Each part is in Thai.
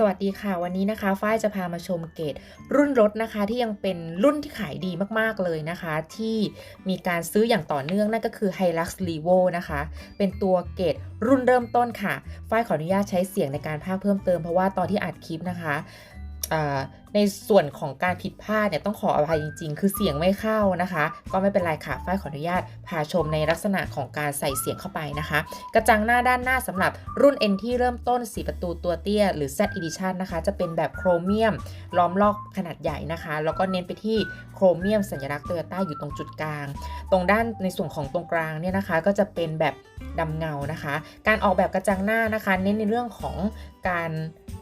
สวัสดีค่ะ วันนี้นะคะฝ้ายจะพามาชมเกตรุ่นรถนะคะที่ยังเป็นรุ่นที่ขายดีมากๆเลยนะคะ ที่มีการซื้ออย่างต่อเนื่องนั่นก็คือ Hilux Levo นะคะ เป็นตัวเกตรุ่นเริ่มต้นค่ะฝ้ายขออนุญาตใช้เสียงในการพากเพิ่มเติมเพราะว่าตอนที่อัดคลิปนะคะอ่าในส่วนของการผิดพลาดเนี่ยต้องขออภัยจริง ๆ คือเสียงไม่เข้านะคะ ก็ไม่เป็นไรค่ะฝ้ายขออนุญาตพาชมในลักษณะของการใส่เสียงเข้าไปนะคะ กระจังหน้าด้านหน้าสำหรับรุ่น N ที่เริ่มต้น 4 ประตูตัวเตี้ย หรือ Z Edition นะคะ จะเป็นแบบโครเมียมล้อมรอบขนาดใหญ่นะคะ แล้วก็เน้นไปที่โครเมียมสัญลักษณ์โตโยต้าอยู่ตรงจุดกลาง ตรงด้านในส่วนของตรงกลางเนี่ยนะคะ ก็จะเป็นแบบดำเงานะคะ การออกแบบกระจังหน้านะคะ เน้นในเรื่องของการ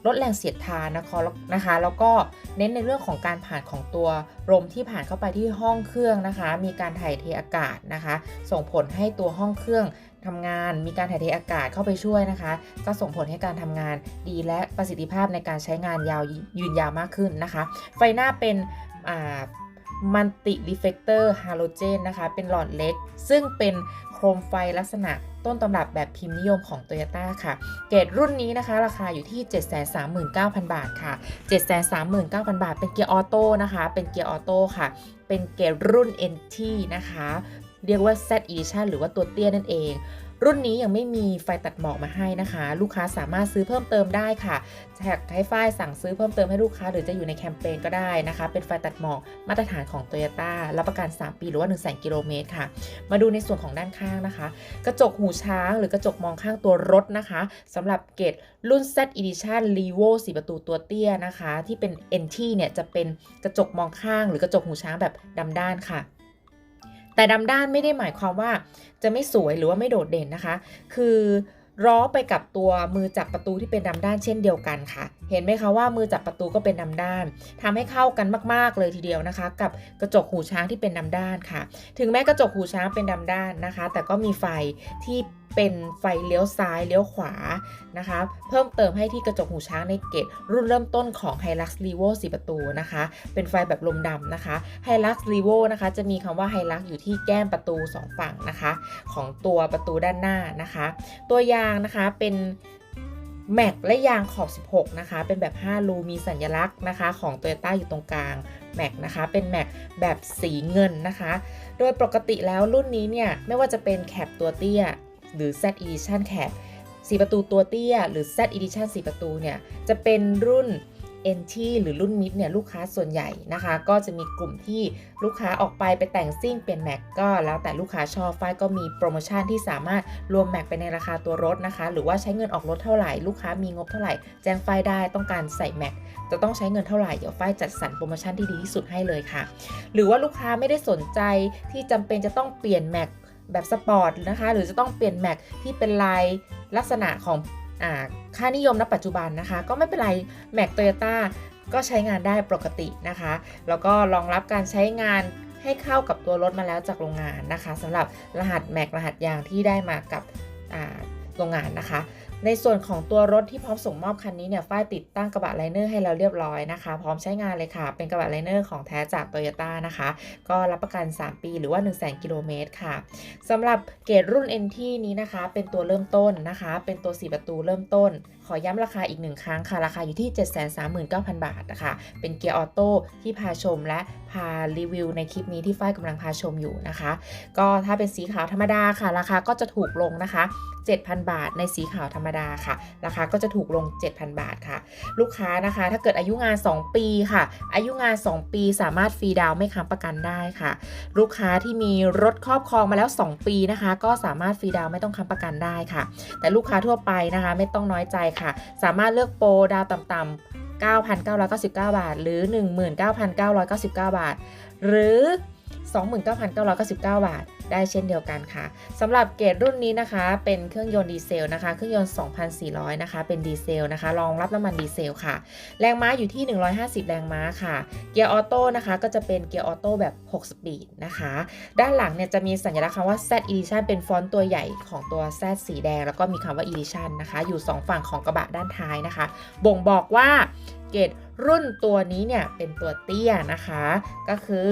ลดแรงเสียดทานนะคะนะคะ แล้วก็เน้นในเรื่องของการผ่านของตัวลมที่ผ่านเข้าไปที่ห้องเครื่องนะคะ มีการถ่ายเทอากาศนะคะ ส่งผลให้ตัวห้องเครื่องทำงาน มีการถ่ายเทอากาศเข้าไปช่วยนะคะ ก็ส่งผลให้การทำงานดีและประสิทธิภาพในการใช้งานยาวยืนยาวมากขึ้นนะคะ ไฟหน้าเป็นมัลติรีเฟกเตอร์ฮาโลเจนนะคะ เป็นหลอดเล็ก ซึ่งเป็นโคมไฟลักษณะ ต้นตำรับแบบพิมพ์นิยมของ Toyota ค่ะ เกรดรุ่นนี้นะคะ ราคาอยู่ที่ 739,000 บาทค่ะ 739,000 บาท เป็นเกียร์ออโต้นะคะ เป็นเกียร์ออโต้ค่ะ เป็นเกรดรุ่น NT นะคะ เรียกว่า Z Edition หรือว่าตัวเตี้ยนั่นเอง รุ่นนี้ยังไม่มีไฟตัดหมอกมาให้นะคะ ลูกค้าสามารถซื้อเพิ่มเติมได้ค่ะแท็กให้ฝ้ายสั่งซื้อเพิ่มเติมให้ลูกค้าหรือจะอยู่ในแคมเปญก็ได้นะคะ เป็นไฟตัดหมอกมาตรฐานของ t o y ยต้รับประกัน 3 ปีหรือว่า1 0 0 0 0กิโลเมตรค่ะ มาดูในส่วนของด้านข้างนะคะ กระจกหูช้างหรือกระจกมองข้างตัวรถนะคะสำหรับเกตรุ่น Z Edition Levo 4ประตูตัวเตี้ยนะคะ ที่เป็น NT เนี่ยจะเป็นกระจกมองข้าง หรือกระจกหูช้างแบบดำด้านค่ะ แต่ดำด้านไม่ได้หมายความว่าจะไม่สวยหรือว่าไม่โดดเด่นนะคะ คือร้อไปกับตัวมือจับประตูที่เป็นดำด้านเช่นเดียวกันค่ะ เห็นไหมคะว่ามือจับประตูก็เป็นดำด้านทำให้เข้ากันมากๆเลยทีเดียวนะคะ กับกระจกหูช้างที่เป็นดำด้านค่ะ ถึงแม้กระจกหูช้างเป็นดำด้านนะคะ แต่ก็มีไฟที่เป็นไฟเลี้ยวซ้ายเลี้ยวขวานะคะเพิ่มเติมให้ที่กระจกหูช้างในเกตรุ่นเริ่มต้นของ Hilux Levo 4 ประตูนะคะ เป็นไฟแบบลมดำนะคะ Hilux Levo นะคะ จะมีคำว่า Hilux อยู่ที่แก้มประตู 2 ฝั่งนะคะ ของตัวประตูด้านหน้านะคะ ตัวยางนะคะเป็นแม็กและยางขอบ 16 นะคะ เป็นแบบ 5 รูมีสัญลักษณ์นะคะ ของ Toyota อยู่ตรงกลางแม็กนะคะ เป็นแม็กแบบสีเงินนะคะ โดยปกติแล้วรุ่นนี้เนี่ย ไม่ว่าจะเป็นแคปตัวเตี้ย หรือ Z Edition Cab 4 ประตูตัวเตี้ย หรือ Z Edition 4 ประตูเนี่ยจะเป็นรุ่น NT หรือรุ่นมิดเนี่ยลูกค้าส่วนใหญ่นะคะ ก็จะมีกลุ่มที่ลูกค้าออกไปไปแต่งซิ่งเปลี่ยนแม็กก็แล้วแต่ลูกค้าชอบฝ้ายก็มีโปรโมชั่นที่สามารถรวมแม็กไปในราคาตัวรถนะคะ หรือว่าใช้เงินออกรถเท่าไหร่ ลูกค้ามีงบเท่าไหร่ แจ้งฝ้ายได้ต้องการใส่แม็กจะต้องใช้เงินเท่าไหร่เดี๋ยวฝ้ายจัดสรรโปรโมชั่นที่ดีที่สุดให้เลยค่ะ หรือว่าลูกค้าไม่ได้สนใจที่จำเป็นจะต้องเปลี่ยนแม็ก แบบสปอร์ตนะคะ หรือจะต้องเปลี่ยนแม็กที่เป็นลายลักษณะของค่านิยมณปัจจุบันนะคะ ก็ไม่เป็นไรแม็กโตโยต้าก็ใช้งานได้ปกตินะคะ แล้วก็รองรับการใช้งานให้เข้ากับตัวรถมาแล้วจากโรงงานนะคะสำหรับรหัสแม็กรหัสยางที่ได้มากับ โรงงานนะคะ ในส่วนของตัวรถที่พร้อมส่งมอบคันนี้เนี่ยฝ้ายติดตั้งกระบะไลเนอร์ให้เราเรียบร้อยนะคะ พร้อมใช้งานเลยค่ะ เป็นกระบะไลเนอร์ของแท้จากโตโยต้านะคะ ก็รับประกัน 3 ปีหรือว่า1 0 0 0 0 0กิโลเมตรค่ะสำหรับเกรดรุ่น NT นี้นะคะ เป็นตัวเริ่มต้นนะคะ เป็นตัว 4 ประตูเริ่มต้น ขอย้ำราคาอีกหนึ่งครั้งค่ะราคาอยู่ที่ 739,000 บาทนะคะเป็นเกียร์ออโต้ที่พาชมและพารีวิวในคลิปนี้ที่ฝ้ายกำลังพาชมอยู่นะคะ ก็ถ้าเป็นสีขาวธรรมดาค่ะ ราคาก็จะถูกลงนะคะ 7,000บาท ในสีขาวธรรมดาค่ะ ราคาก็จะถูกลง 7,000 บาทค่ะ ลูกค้านะคะ ถ้าเกิดอายุงาน 2 ปีค่ะ อายุงาน 2 ปีสามารถฟรีดาวไม่ค้ำประกันได้ค่ะ ลูกค้าที่มีรถครอบครองมาแล้ว 2 ปีนะคะ ก็สามารถฟรีดาวไม่ต้องค้ำประกันได้ค่ะ แต่ลูกค้าทั่วไปนะคะ ไม่ต้องน้อยใจค่ะ สามารถเลือกโปรดาวต่ำๆ9,999 บาท หรือ 19,999 บาท หรือ 29,999 บาท ได้เช่นเดียวกันค่ะสำหรับเกรดรุ่นนี้นะคะ เป็นเครื่องยนต์ดีเซลนะคะเครื่องยนต์ 2,400 นะคะ เป็นดีเซลนะคะรองรับน้ำมันดีเซลค่ะ แรงม้าอยู่ที่ 150 แรงม้าค่ะ เกียร์ออโต้นะคะ ก็จะเป็นเกียร์ออโต้แบบ 6 สปีดนะคะ ด้านหลังเนี่ยจะมีสัญลักษณ์คำว่า Z Edition เป็นฟอนต์ตัวใหญ่ของตัว Z สีแดง แล้วก็มีคำว่า Edition นะคะ อยู่ 2 ฝั่งของกระบะด้านท้ายนะคะ บ่งบอกว่าเกรดรุ่นตัวนี้เนี่ยเป็นตัวเตี้ยนะคะ ก็คือ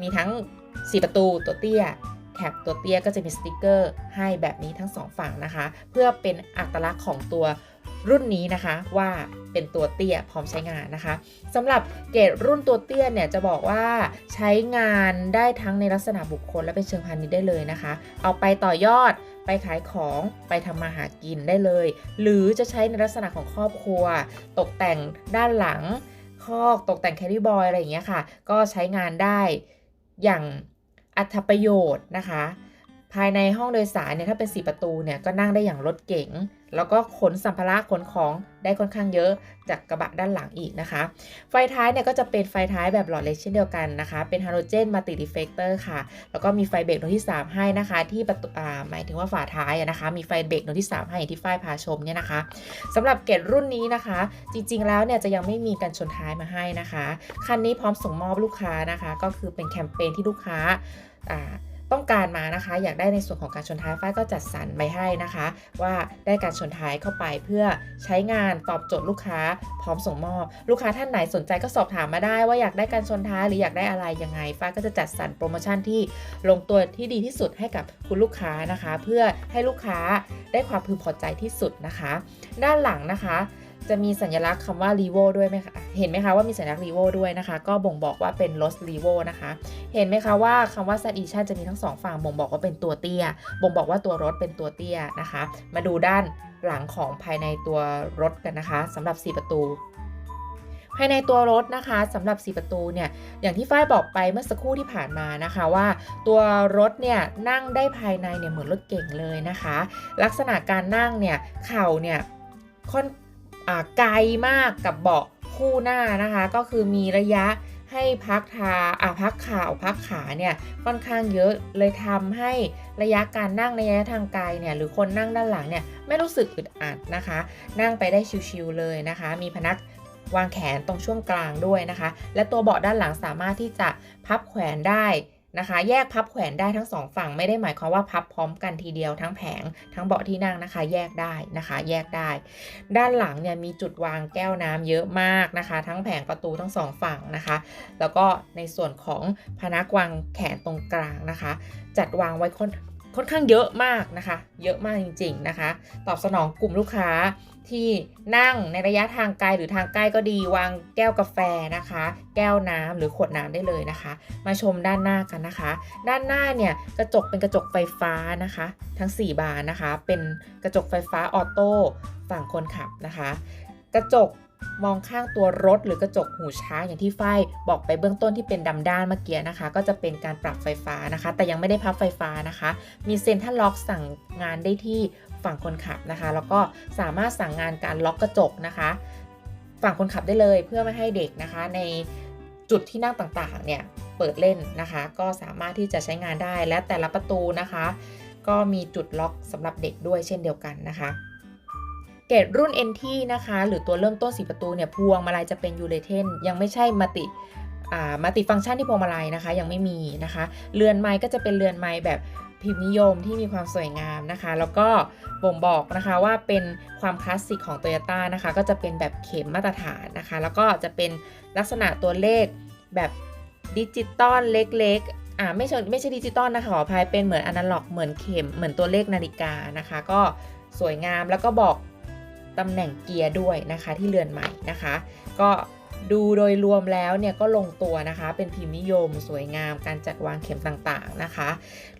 มีทั้ง 4 ประตูตัวเตี้ย แคปตัวเตี้ยก็จะมีสติกเกอร์ให้แบบนี้ทั้ง2ฝั่งนะคะ เพื่อเป็นอัตลักษณ์ของตัวรุ่นนี้นะคะว่าเป็นตัวเตี้ยพร้อมใช้งานนะคะสำหรับเกรดรุ่นตัวเตี้ยเนี่ยจะบอกว่าใช้งานได้ทั้งในลักษณะบุคคลและเป็นเชิงพาณิชย์ได้เลยนะคะ เอาไปต่อยอดไปขายของไปทำมาหากินได้เลย หรือจะใช้ในลักษณะของครอบครัว ตกแต่งด้านหลังคอกตกแต่งแคริบอยอะไรอย่างเงี้ยค่ะ ก็ใช้งานได้อย่าง อัธประโยชน์นะคะ ภายในห้องโดยสารเนี่ยถ้าเป็น 4 ประตูเนี่ยก็นั่งได้อย่างรถเก๋ง แล้วก็ขนสัมภาระขนของได้ค่อนข้างเยอะจากกระบะด้านหลังอีกนะคะ ไฟท้ายเนี่ยก็จะเป็นไฟท้ายแบบหลอดเล็กเช่นเดียวกันนะคะ เป็นฮาโลเจนมัลติรีเฟกเตอร์ค่ะ แล้วก็มีไฟเบรกดวงที่ 3 ให้นะคะ ที่ประตูอ่าหมายถึงว่าฝาท้ายนะคะ มีไฟเบรกดวงที่ 3 ให้อย่างที่ฝ้ายพาชมเนี่ยนะคะสำหรับเกรดรุ่นนี้นะคะ จริงๆแล้วเนี่ยจะยังไม่มีการชนท้ายมาให้นะคะ คันนี้พร้อมส่งมอบลูกค้านะคะ ก็คือเป็นแคมเปญที่ลูกค้าอ่า ต้องการมานะคะ อยากได้ในส่วนของการชนท้ายฝ้ายก็จัดสรรไปให้นะคะ ว่าได้การชนท้ายเข้าไปเพื่อใช้งานตอบโจทย์ลูกค้า พร้อมส่งมอบ ลูกค้าท่านไหนสนใจก็สอบถามมาได้ ว่าอยากได้การชนท้ายหรืออยากได้อะไรยังไงฝ้ายก็จะจัดสรรโปรโมชั่นที่ลงตัวที่ดีที่สุดให้กับคุณลูกค้านะคะ เพื่อให้ลูกค้าได้ความพึงพอใจที่สุดนะคะ ด้านหลังนะคะ จะมีสัญลักษณ์คำว่า r e v o ด้วยไหมคะ เห็นไหมคะว่ามีสัญลักษณ์ r e v o ด้วยนะคะ ก็บ่งบอกว่าเป็น r o s r e v o นะคะ เห็นไหมคะว่าคำว่า Z Edition จะมีทั้งสองฝั่ง บ่งบอกว่าเป็นตัวเตี้ย บ่งบอกว่าตัวรถเป็นตัวเตี้ยนะคะ มาดูด้านหลังของภายในตัวรถกันนะคะสำหรับ 4 ประตูภายในตัวรถนะคะสำหรับ 4 ประตูเนี่ยอย่างที่ฝ้ายบอกไปเมื่อสักครู่ที่ผ่านมานะคะว่า ตัวรถเนี่ยนั่งได้ภายในเนี่ยเหมือนรถเก่งเลยนะคะ ลักษณะการนั่งเนี่ยเข่าเนี่ยค่อน ไกลมากกับเบาะคู่หน้านะคะ ก็คือมีระยะให้พักทาอ่าพักขาพักขาเนี่ยค่อนข้างเยอะเลยทำให้ระยะการนั่งในระยะทางไกลเนี่ยหรือคนนั่งด้านหลังเนี่ยไม่รู้สึกอึดอัดนะคะ นั่งไปได้ชิวๆเลยนะคะ มีพนักวางแขนตรงช่วงกลางด้วยนะคะ และตัวเบาะด้านหลังสามารถที่จะพับแขวนได้ นะคะ แยกพับแขวนได้ทั้งสองฝั่งไม่ได้หมายความว่าพับพร้อมกันทีเดียวทั้งแผงทั้งเบาะที่นั่งนะคะ แยกได้นะคะ แยกได้ ด้านหลังเนี่ยมีจุดวางแก้วน้ำเยอะมากนะคะ ทั้งแผงประตูทั้งสองฝั่งนะคะ แล้วก็ในส่วนของพนักวางแขนตรงกลางนะคะ จัดวางไว้ค่อน ค่อนข้างเยอะมากนะคะ เยอะมากจริง ๆนะคะ ตอบสนองกลุ่มลูกค้าที่นั่งในระยะทางไกลหรือทางใกล้ก็ดีวางแก้วกาแฟนะคะ แก้วน้ำหรือขวดน้ำได้เลยนะคะ มาชมด้านหน้ากันนะคะ ด้านหน้าเนี่ยกระจกเป็นกระจกไฟฟ้านะคะ ทั้ง 4 บานนะคะ เป็นกระจกไฟฟ้าออโต้ฝั่งคนขับนะคะ กระจก มองข้างตัวรถหรือกระจกหูช้างอย่างที่ฝ้ายบอกไปเบื้องต้นที่เป็นดำด้านเมื่อกี้นะคะ ก็จะเป็นการปรับไฟฟ้านะคะ แต่ยังไม่ได้พับไฟฟ้านะคะ มีเซ็นทรัลล็อกสั่งงานได้ที่ฝั่งคนขับนะคะ แล้วก็สามารถสั่งงานการล็อกกระจกนะคะ ฝั่งคนขับได้เลยเพื่อไม่ให้เด็กนะคะ ในจุดที่นั่งต่างๆเนี่ยเปิดเล่นนะคะ ก็สามารถที่จะใช้งานได้และแต่ละประตูนะคะ ก็มีจุดล็อกสำหรับเด็กด้วยเช่นเดียวกันนะคะ เกรดรุ่น NT นะคะ หรือตัวเริ่มต้นสีประตูเนี่ยพวงมาลัยจะเป็นยูเรเทนยังไม่ใช่มัลติอ่ามัลติฟังก์ชันที่พวงมาลัยนะคะ ยังไม่มีนะคะ เรือนไม้ก็จะเป็นเรือนไม้แบบพิมพ์นิยมที่มีความสวยงามนะคะ แล้วก็บ่งบอกนะคะว่าเป็นความคลาสสิกของ t o y ยต้านะคะ ก็จะเป็นแบบเข็มมาตรฐานนะคะ แล้วก็จะเป็นลักษณะตัวเลขแบบดิจิตอลเล็กๆอ่าไม่ใช่ไม่ใช่ดิจิตอลนะคะขออภัยเป็นเหมือนอนาล็อกเหมือนเข็มเหมือนตัวเลขนาฬิกานะคะ ก็สวยงามแล้วก็บอก ตำแหน่งเกียร์ด้วยนะคะที่เรือนใหม่นะคะ ก็ดูโดยรวมแล้วเนี่ยก็ลงตัวนะคะ เป็นพิมพ์นิยม สวยงาม การจัดวางเข็มต่างๆนะคะ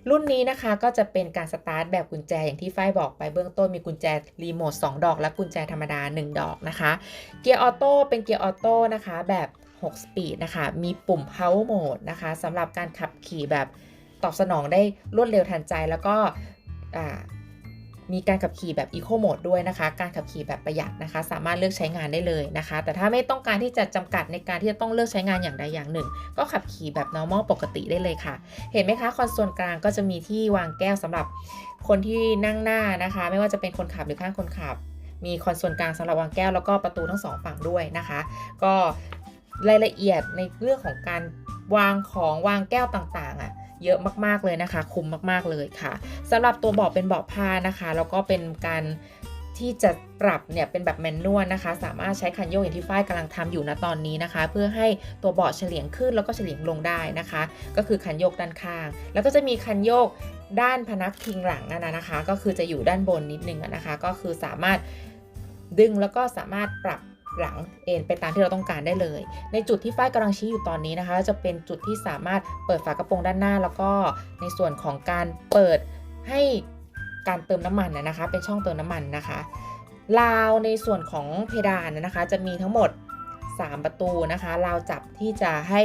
รุ่นนี้นะคะก็จะเป็นการสตาร์ทแบบกุญแจอย่างที่ฝ้ายบอกไปเบื้องต้นมีกุญแจรีโมท2ดอก และกุญแจธรรมดา 1 ดอกนะคะ เกียร์ออโต้เป็นเกียร์ออโต้นะคะแบบ6สปีดนะคะ มีปุ่ม power mode นะคะสำหรับการขับขี่แบบตอบสนองได้รวดเร็วทันใจแล้วก็ มีการขับขี่แบบ Eco Mode ด้วยนะคะ การขับขี่แบบประหยัดนะคะ สามารถเลือกใช้งานได้เลยนะคะ แต่ถ้าไม่ต้องการที่จะจำกัดในการที่จะต้องเลือกใช้งานอย่างใดอย่างหนึ่ง ก็ขับขี่แบบ normal ปกติได้เลยค่ะ เห็นไหมคะ คอนโซลกลางก็จะมีที่วางแก้วสำหรับคนที่นั่งหน้านะคะ ไม่ว่าจะเป็นคนขับหรือข้างคนขับ มีคอนโซลกลางสำหรับวางแก้วแล้วก็ประตูทั้งสองฝั่งด้วยนะคะ ก็รายละเอียดในเรื่องของการวางของวางแก้วต่างๆอะ เยอะมากๆเลยนะคะ คุ้มมากๆเลยค่ะสำหรับตัวเบาะเป็นเบาะผ้านะคะ แล้วก็เป็นการที่จะปรับเนี่ยเป็นแบบแมนนวลนะคะ สามารถใช้คันโยกอย่างที่ฝ้ายกำลังทำอยู่ณตอนนี้นะคะ เพื่อให้ตัวเบาะเฉลียงขึ้นแล้วก็เฉลียงลงได้นะคะ ก็คือคันโยกด้านข้าง แล้วก็จะมีคันโยกด้านพนักพิงหลังนะนะคะ ก็คือจะอยู่ด้านบนนิดนึงนะคะ ก็คือสามารถดึงแล้วก็สามารถปรับ หลังเอ็นไปตามที่เราต้องการได้เลย ในจุดที่ฝ้ายกำลังชี้อยู่ตอนนี้นะคะ จะเป็นจุดที่สามารถเปิดฝากระโปรงด้านหน้า แล้วก็ในส่วนของการเปิดให้การเติมน้ำมันนะคะ เป็นช่องเติมน้ำมันนะคะราวในส่วนของเพดานนะคะ จะมีทั้งหมด 3 ประตูนะคะราวจับที่จะให้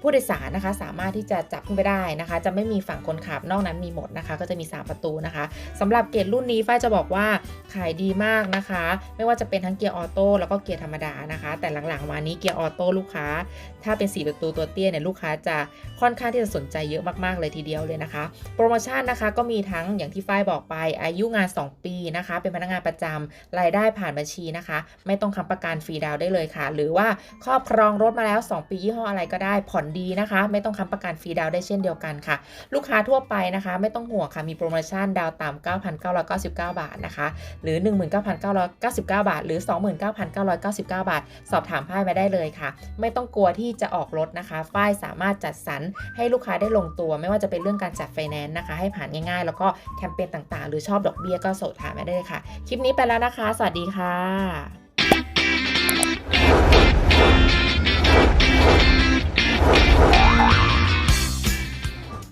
ผู้โดยสารนะคะสามารถที่จะจับขึ้นไปได้นะคะ จะไม่มีฝั่งคนขับนอกนั้นมีหมดนะคะ ก็จะมี 3 ประตูนะคะสำหรับเกียร์รุ่นนี้ฝ้ายจะบอกว่าขายดีมากนะคะ ไม่ว่าจะเป็นทั้งเกียร์ออโต้แล้วก็เกียร์ธรรมดานะคะ แต่หลังๆมานี้เกียร์ออโต้ลูกค้า ถ้าเป็น 4 ประตูตัวเตี้ยเนี่ยลูกค้าจะค่อนข้างที่จะสนใจเยอะมากๆเลยทีเดียวเลยนะคะ โปรโมชั่นนะคะก็มีทั้งอย่างที่ฝ้ายบอกไปอายุงาน 2 ปีนะคะ เป็นพนักงานประจำรายได้ผ่านบัญชีนะคะ ไม่ต้องค้ำประกันฟรีดาวได้เลยค่ะ หรือว่าครอบครองรถมาแล้ว 2 ปียี่ห้ออะไรก็ได้ผ่อนดีนะคะ ไม่ต้องค้ำประกันฟรีดาวได้เช่นเดียวกันค่ะ ลูกค้าทั่วไปนะคะ ไม่ต้องห่วงค่ะ มีโปรโมชั่นดาวต่ำ9,999 บาทนะคะ หรือ 19,999 บาท หรือ 29,999 บาท สอบถามฝ้ายมาได้เลยค่ะ ไม่ต้องกลัวที่จะออกรถนะคะฝ้ายสามารถจัดสรรให้ลูกค้าได้ลงตัว ไม่ว่าจะเป็นเรื่องการจัดไฟแนนซ์นะคะ ให้ผ่านง่ายๆ แล้วก็แคมเปญต่างๆ หรือชอบดอกเบี้ยก็สอบถามมาได้เลยค่ะ คลิปนี้ไปแล้วนะคะ สวัสดีค่ะ Yeah.